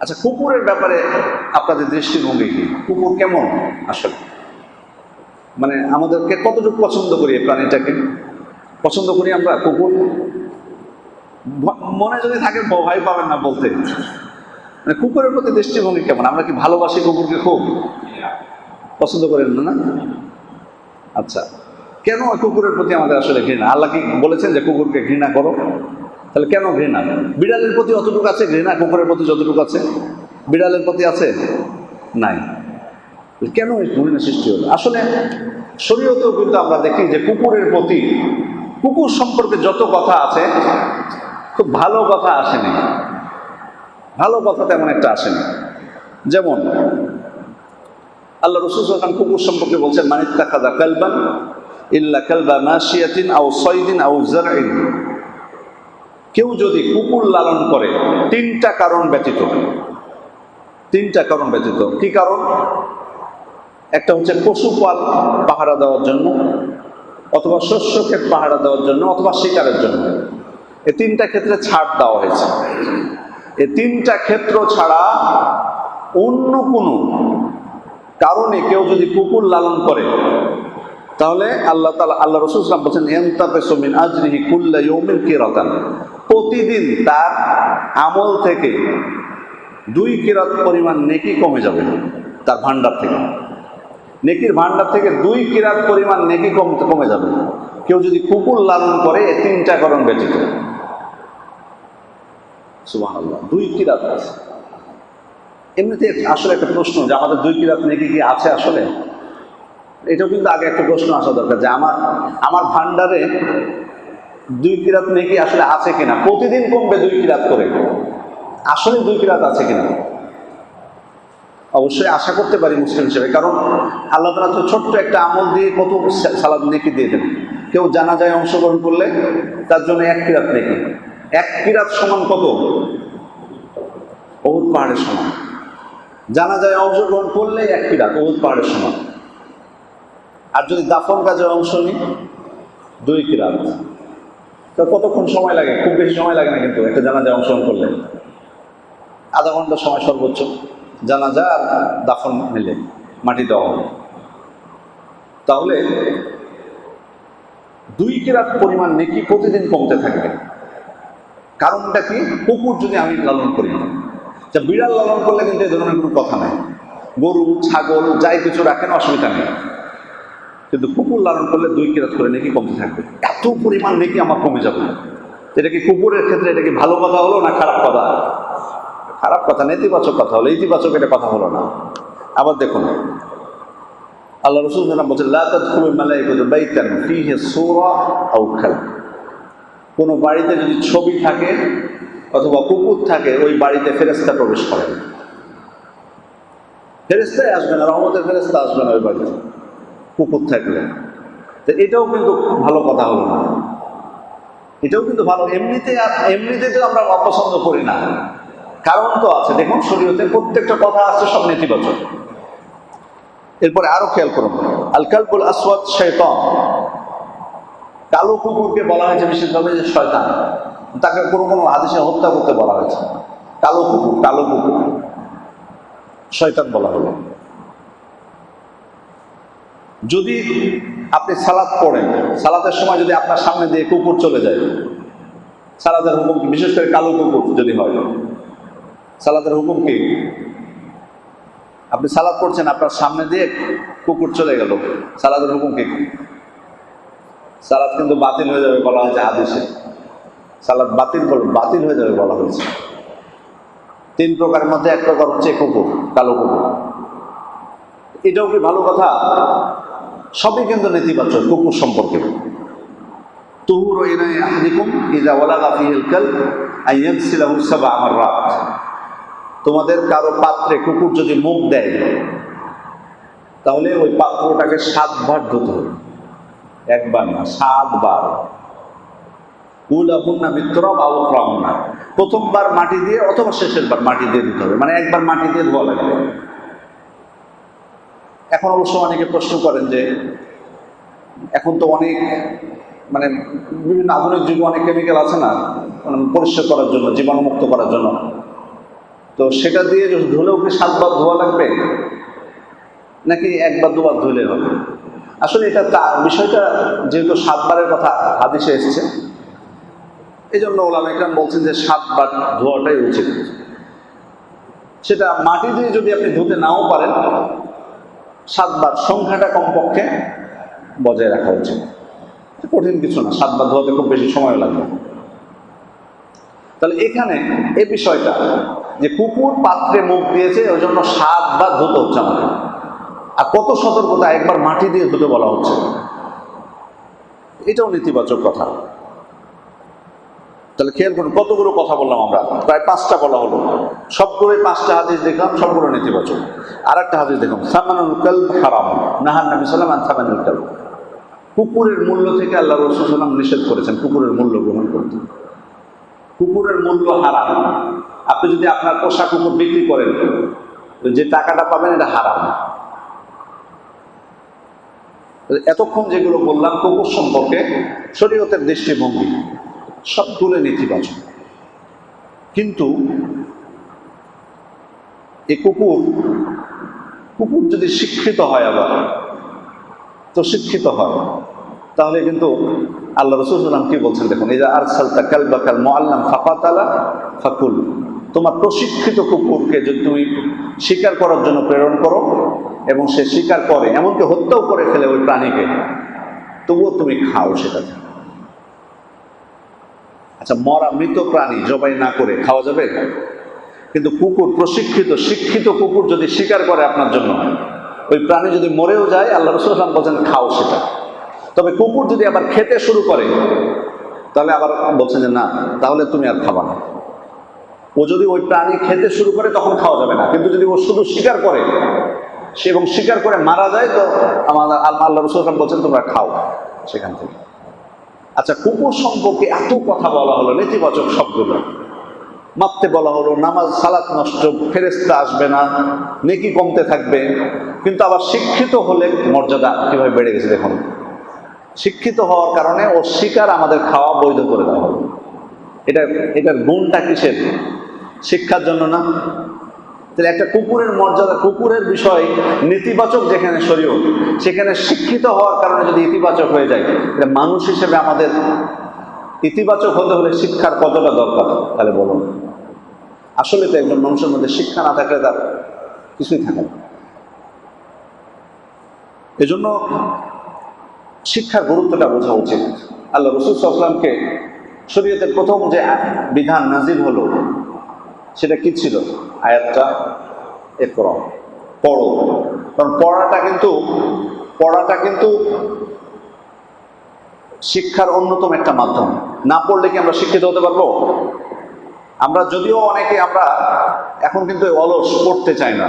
আচ্ছা কুকুরের ব্যাপারে আপনাদের দৃষ্টিভঙ্গি কি? কুকুর কেমন? আসলে মানে আমাদেরকে কতটুকু পছন্দ করি এই প্রাণীটাকে? পছন্দ করি আমরা কুকুর? মনে যদি থাকে ভয় পাবেন না বলতে। মানে কুকুরের প্রতি দৃষ্টিভঙ্গি কেমন? আমরা কি ভালোবাসি কুকুরকে খুব? পছন্দ করেন না না? আচ্ছা কেন কুকুরের প্রতি আমাদের আসলে ঘৃণা? আল্লাহ কি বলেছেন যে কুকুরকে ঘৃণা করো? তাহলে কেন ঘৃণা? বিড়ালের প্রতি অতটুকু আছে ঘৃণা? কুকুরের প্রতি যতটুকু আছে? বিড়ালের প্রতি আছে? নাই। কেন এই ঘৃণা সৃষ্টি হলো? আসলে শরীয়তেও কিন্তু আমরা দেখি যে কুকুরের প্রতি, কুকুর সম্পর্কে যত কথা আছে, খুব ভালো কথা আসেনি। ভালো কথা তেমন একটা আসেনি। যেমন, আল্লাহ রসুল সাল্লাম কুকুর সম্পর্কে বলছেন মানিত্তা খাদা কালবান ইল্লা কালবা মাসিয়াতিন আও সয়দিন আউ জারইন কেউ যদি কুকুর লালন করে, তিনটা কারণ ব্যতীত। তিনটা কারণ ব্যতীত। কি কারণ? একটা হচ্ছে পশুপাল পাহারা দেওয়ার জন্য, অথবা শস্য ক্ষেত পাহারা দেওয়ার জন্য, অথবা শিকারের জন্য। এ তিনটা ক্ষেত্রে ছাড় দেওয়া হয়েছে। এ তিনটা ক্ষেত্র ছাড়া অন্য কোনো কারণে কেউ যদি কুকুর লালন করে, তাহলে আল্লাহ তালা আল্লাহ রসুল বলছেন এন্তাপেসমিন আজরিহি কুল্লা ইউমিন কিরাতান। প্রতিদিন তার আমল থেকে দুই কিরাত পরিমাণ নেকি কমে যাবে তার ভান্ডার থেকে। নেকির ভান্ডার থেকে দুই কিরাত পরিমাণ নেকি কম, কমে যাবে। কেউ যদি কুকুর লালন করে এই তিনটা কারণ ব্যতীত। সুবাহ দুই কিরাত আছে। এমনিতে আসলে একটা প্রশ্ন যে আমাদের দুই কিরাত নেকি কি আছে আসলে? এটাও কিন্তু আগে একটা প্রশ্ন আসা দরকার যে আমার আমার ভান্ডারে দুই কিরাত নেকি আসলে আছে কিনা? প্রতিদিন কমবে দুই কিরাত করে। আসলে দুই কিরাত আছে কিনা? অবশ্যই আশা করতে পারি মুসলিম হিসেবে, কারণ আল্লাহ তালা তো ছোট্ট একটা আমল দিয়ে কত সালাদ নেকি দিয়ে দেন। কেউ জানা যায় অংশগ্রহণ করলে তার জন্য এক কিরাত নেকি। এক কিরাত সমান কত? বহুত পাহাড়ের সমান। জানা যায় অংশগ্রহণ করলে এক কিরাত বহুত পাহাড়ের সমান। আর যদি দাফন কাজে অংশ নিই, দুই কিরাত। তো কতক্ষণ সময় লাগে? খুব বেশি সময় লাগে না কিন্তু একটা জানাজায় অংশগ্রহণ করলে। আধা ঘণ্টা সময় সর্বোচ্চ। জানাজা আর দাফন মিলে, মাটি দেওয়া হবে। তাহলে দুই কিরাত পরিমাণ নেকি প্রতিদিন কমতে থাকবে। কারণটা কি? কুকুর যদি আমি লালন করি। যা বিড়াল লালন করলে কিন্তু এই ধরনের কোনো কথা নাই। গরু, ছাগল, যাই কিছু রাখেন, অসুবিধা নেই। কিন্তু কুকুর লালন করলে দুই কিরাত করে নেকি কমতে থাকবে। পরিমাণ নেকি আমার কমে যাবে। এটা কি কুকুরের ক্ষেত্রে এটা কি ভালো কথা হলো না খারাপ কথা? খারাপ কথা নেতিবাচক কথা হলো। ইতিবাচক এটা কথা হলো না। আবার দেখুন, আল্লাহ রসুল বলছে কোনো বাড়িতে যদি ছবি থাকে অথবা কুকুর থাকে, ওই বাড়িতে ফেরেস্তা প্রবেশ করেন না ফেরেস্তাই আসবে না, রহমতের ফেরেস্তা আসবে না ওই বাড়িতে। কুকুর থাকলে। তো এটাও কিন্তু ভালো কথা হলো না। এটাও কিন্তু ভালো। এমনিতে এমনিতে তো আমরা অপছন্দ করি না। কারণ তো আছে, দেখুন শরীরতে প্রত্যেকটা কথা আছে, সব নেতিবাচক। এরপরে আরও খেয়াল করুন। আল কালবুল আসওয়াদ শয়তান। কালো কুকুরকে বলা হয়েছে বিশেষভাবে যে শয়তান। তাকে কোনো কোনো হাদিসে হত্যা করতে বলা হয়েছে। কালো কুকুর কালো কুকুর। শয়তান বলা হলো। যদি আপনি সালাদ পড়েন। সালাদের সময় যদি আপনার সামনে দিয়ে কুকুর চলে যায়, সালাদের হুকুম? বিশেষ করে কালো কুকুর যদি হয়। সালাদের হুকুম কি? আপনি সালাদ পড়ছেন, আপনার সামনে দিয়ে কুকুর চলে গেল। সালাদের হুকুম কি? সালাদ কিন্তু বাতিল হয়ে যাবে বলা হয়েছে হাদিসে। সালাদ বাতিল বাতিল হয়ে যাবে বলা হয়েছে। তিন প্রকারের মধ্যে এক প্রকার হচ্ছে কুকুর, কালো কুকুর। এটাও কি ভালো কথা? সবই কিন্তু নেতিবাচক, কুকুর সম্পর্কে। তুহুর আইয়াগসিলাহু সাবআ মাররাত তোমাদের কারও পাত্রে কুকুর যদি মুখ দেয়, তাহলে ওই পাত্রটাকে সাতবার ধুতে হবে। একবার না, সাতবার। উলাহুন্না বিত্তরব আউ উখরাহুন্না। প্রথমবার মাটি দিয়ে অথবা শেষের বার মাটি দিয়ে দিতে হবে। মানে একবার মাটি দিয়ে ধোয়া লাগবে। এখন অবশ্য অনেকে প্রশ্ন করেন যে, এখন তো অনেক মানে বিভিন্ন আধুনিক যুগে অনেক কেমিক্যাল আছে না মানে পরিষ্কার করার জন্য, জীবাণুমুক্ত করার জন্য। তো সেটা দিয়ে ধুলেও কি সাতবার ধোয়া লাগবে? নাকি একবার, দুবার ধুলে হবে? আসলে এটা বিষয়টা যেহেতু সাতবারের কথা হাদিসে এসছে এই জন্য ওলাম একরাম বলছেন যে সাতবার ধোয়াটাই উচিত। সেটা মাটি দিয়ে যদি আপনি ধুতে নাও পারেন সাতবার সংখ্যাটা কমপক্ষে বজায় রাখা উচিত। কঠিন কিছু না, সাতবার ধোয়াতে খুব বেশি সময় লাগবে। তাহলে এখানে এই বিষয়টা, যে কুকুর পাত্রে মুখ দিয়েছে, ওই জন্য সাতবার ধুতে হচ্ছে আমাকে। আর কত সতর্কতা একবার মাটি দিয়ে ধুতে বলা হচ্ছে। এটাও নেতিবাচক কথা। তাহলে খেয়াল করুন, কতগুলো কথা বললাম আমরা? প্রায় পাঁচটা বলা হলো। সবগুলোই পাঁচটা হাদিস দেখলাম, সবগুলো নেতিবাচক। আর একটা হাদিস দেখলাম, সামানুল কাল হারাম, নাহান নবী সাল্লাম আন সামানুল কাল কুকুরের মূল্য থেকে আল্লাহ রসুল সাল্লাম নিষেধ করেছেন কুকুরের মূল্য গ্রহণ করতে। কুকুরের মূল্য হারাম। আপনি যদি আপনার পোষা কুকুর বিক্রি করেন যে টাকাটা পাবেন এটা হারাম। এতক্ষণ যেগুলো বললাম, কুকুর সম্পর্কে শরীয়তের দৃষ্টিভঙ্গি। সব তুলে নেতিবাচক। কিন্তু এই কুকুর কুকুর যদি শিক্ষিত হয় আবার, তো শিক্ষিত হয়। তাহলে কিন্তু আল্লাহ রসুলাম কি বলছেন, দেখুন এই যে আর সালতা কাল বাকাল মোয়াল্লাম ফাফাতালা ফাকুল। তোমার প্রশিক্ষিত কুকুরকে যদি তুমি শিকার করার জন্য প্রেরণ করো, এবং সে শিকার করে, এমনকি হত্যাও করে ফেলে ওই প্রাণীকে, তবুও তুমি খাও সেটা। আচ্ছা মরা মৃত প্রাণী জবাই না করে খাওয়া যাবে? কিন্তু কুকুর, প্রশিক্ষিত, শিক্ষিত কুকুর যদি শিকার করে আপনার জন্য, ওই প্রাণী যদি মরেও যায়, আল্লাহ রসুলাম বলছেন, খাও সেটা। তবে কুকুর যদি আবার খেতে শুরু করে, তাহলে আবার বলছেন যে, না, তাহলে তুমি আর খাবা না। ও যদি ওই প্রাণী খেতে শুরু করে, তখন খাওয়া যাবে না। কিন্তু যদি ও শুধু শিকার করে, সে এবং শিকার করে মারা যায়, তো আল্লাহ আল্লাহ রসুলাম বলছেন, তোমরা খাও সেখান থেকে। আচ্ছা কুকুর সম্পর্কে এত কথা বলা হলো, নেতিবাচক শব্দগুলো মাপতে বলা হলো, নামাজ, সালাত নষ্ট ফেরেস্তা আসবে না, নেকি কমতে থাকবে। কিন্তু আবার শিক্ষিত হলে মর্যাদা কীভাবে বেড়ে গেছে দেখুন। শিক্ষিত হওয়ার কারণে শিকার আমাদের খাওয়া বৈধ করে দেওয়া হলো। এটা, এটার গুণটা কিসের? শিক্ষার জন্য না। তাহলে একটা কুকুরের মর্যাদা, কুকুরের বিষয় নেতিবাচক যেখানে শরীয় সেখানে শিক্ষিত হওয়ার কারণে যদি ইতিবাচক হয়ে যায় এটা মানুষ হিসেবে আমাদের ইতিবাচক হতে হলে শিক্ষার কতটা দরকার, তাহলে বলুন। আসলে তো একজন মানুষের মধ্যে শিক্ষা না থাকলে তার কিছুই থাকে না। এজন্য শিক্ষার গুরুত্বটা বোঝা উচিত। আল্লাহ রসুল সাল্লামকে শরীয়তের প্রথম যে বিধান নাজির হলো, সেটা কি ছিল? আয়াতটা একর পড়ো। কারণ পড়াটা কিন্তু পড়াটা কিন্তু শিক্ষার অন্যতম একটা মাধ্যম। না পড়লে কি আমরা শিক্ষিত হতে পারব? আমরা যদিও অনেকে আমরা এখন কিন্তু অলস পড়তে চাই না।